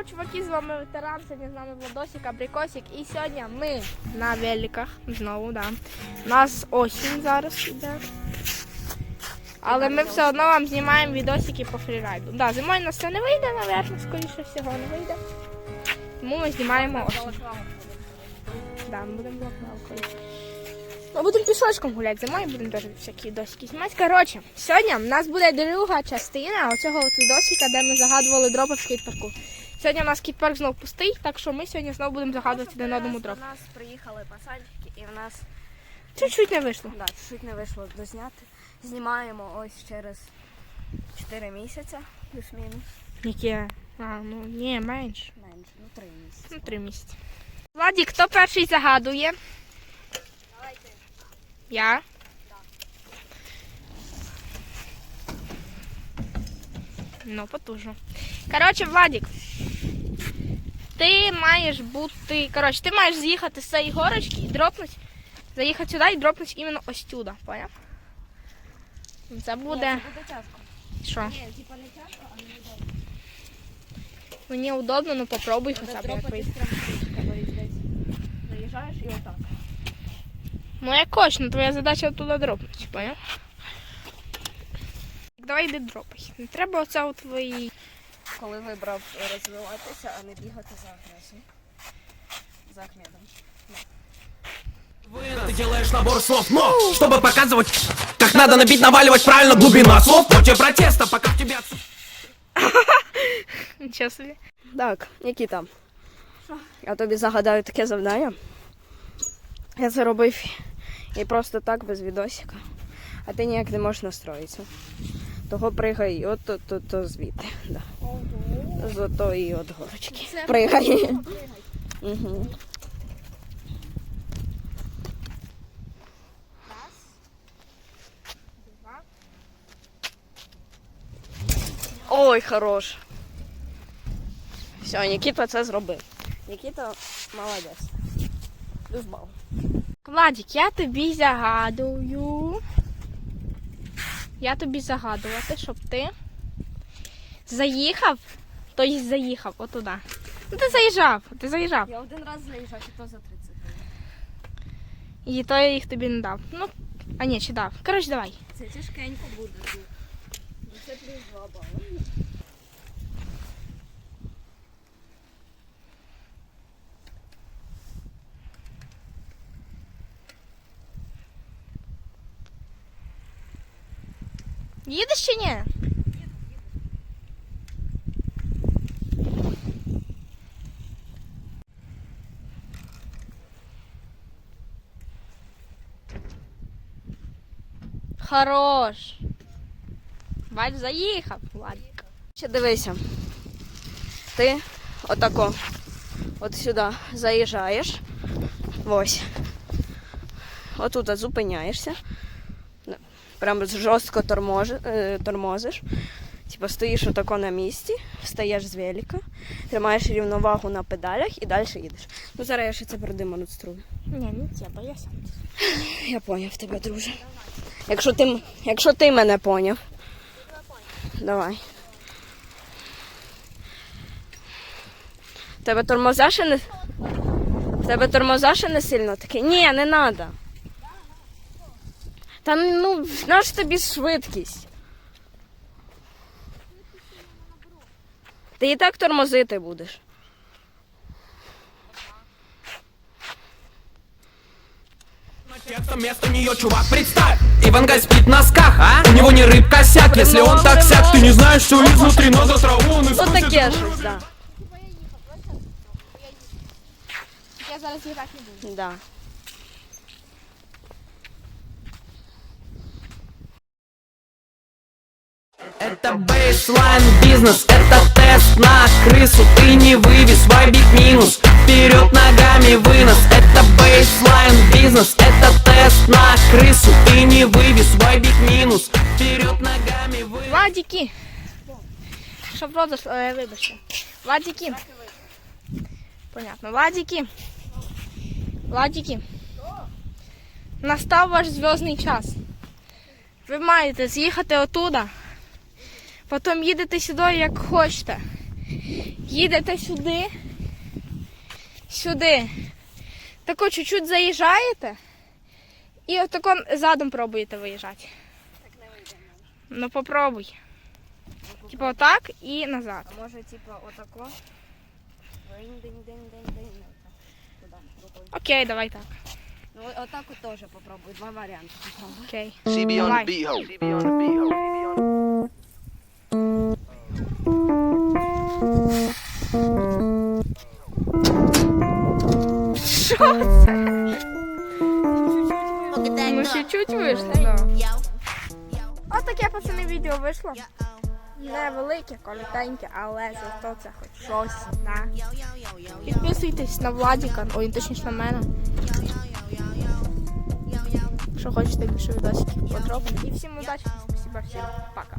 здоров, чуваки, з вами ветеран, сьогодні з нами Владосик, Абрикосик. І сьогодні ми на великах знову, да. У нас осінь зараз іде. Але ми все одно вам знімаємо відосики по фрірайду. Да, зимою нас це не вийде, напевно, скоріше всього не вийде. Тому ми знімаємо осінь. Да, ми будемо блокнавкою. Ми будемо пішочком гуляти зимою, будемо теж всякі досики знімати. Коротше, сьогодні в нас буде друга частина оцього от відосика, де ми загадували дропи в скейт-парку. Сьогодні у нас скейт-парк знов пустий, так що ми сьогодні знову будемо загадувати один одному У нас приїхали пасажирки і в нас Чуть-чуть не вийшло. да, чуть не вийшло дозняти. Знімаємо ось через 4 місяці, плюс-мінус. Яке? А, ну ні, менше. Менше, ну 3 місяці. Ну, три місяці. Владі, хто перший загадує? Давайте. Я. Ну, потужно. Коротше, Владік. Ти маєш бути. Коротше, ти маєш з'їхати з цієї горочки і дропнути. Заїхати сюди і дропнути іменно ось сюди, поняв? Це буде. Ні, це буде тяжко. Що? Ні, типа не тяжко, а не удобно. Мені удобно, ну попробуй хоча б заїжджаєш і отак. Ну якось, ну твоя задача туди дропнути, поняв? Давай йди дропай. Не треба оце у твоїй. Коли вибрав розвиватися, а не бігати за агресію. За Ахмедом. Ты делаешь набор слов, но чтобы показывать, как надо набить, наваливать правильно глубина слов, против протеста, пока в тебе отсутствует. Нічого собі. Так, Нікіта. Я тобі загадаю таке завдання. Я це робив і просто так без відосика. А ти ніяк не можеш настроїтися. Того пригай от то, то, то звідти. Да. З отої от горочки. Це Пригай. Угу. Два. Ой, хорош. Все, Нікіта це зробив. Нікіта молодець. Плюс бал. Владик, я тобі загадую. Я тобі загадувати, щоб ти заїхав, то й заїхав отуда. Ну ти заїжджав, ти заїжджав. Я один раз заїжджав, і то за 30 гривень. І то я їх тобі не дав. Ну, а ні, чи дав. Коротше, давай. Це тяжкенько буде. Це плюс 2 бали. Їдеш чи ні? Хорош. Бач, заїхав, Владик. Ще дивися. Ти отако от сюди заїжджаєш. Ось. Отут зупиняєшся. Прям жорстко торможи, е, тормозиш. Типа стоїш отако на місці, встаєш з велика, тримаєш рівновагу на педалях і далі їдеш. Ну зараз я ще це продемонструю. Ні, не тебе, я сам. Я поняв тебе, друже. Якщо ти, якщо ти мене поняв. Давай. В Тебе тормоза ще не. В Тебе тормоза ще не сильно таке? Ні, не треба. Та ну, наш тобі швидкість. Ти і так тормозити будеш. Вместо нее, чувак, представь Ивангай спит в носках, а? У него не рыб косяк Если он так сяк, ты не знаешь, что изнутри Но завтра он искусит таке щось. Да. Я зараз їхати не буду. Да. Это бейслайн бизнес, это тест на крысу Ты не вывез вайбик минус, вперед ногами вынос Это бейслайн бизнес, это тест на крысу Ты не вывез вайбик минус, вперед ногами вынос Владики. Щоб рот заш... е, вибачте. Владики. Понятно. Владики. Владики. Настав ваш зв'язний час. Ви маєте з'їхати отуда. Потім їдете сюди, як хочете. Їдете сюди. Сюди. Тако чуть-чуть заїжджаєте. І отако задом пробуєте виїжджати. Так не вийде. Ну попробуй. Типа отак і назад. А може, типу, отако? Окей, давай так. Ну, отак от теж попробуй. Два варіанти. Окей. CB on the вийшло, да. Ось таке пацани відео вийшло. Невелике, коротеньке, але зато це хоч щось. Да. Підписуйтесь на Владіка, ой, точніше на мене. Якщо хочете більше відосиків подробно. І всім удачі, спасибо всім, пока.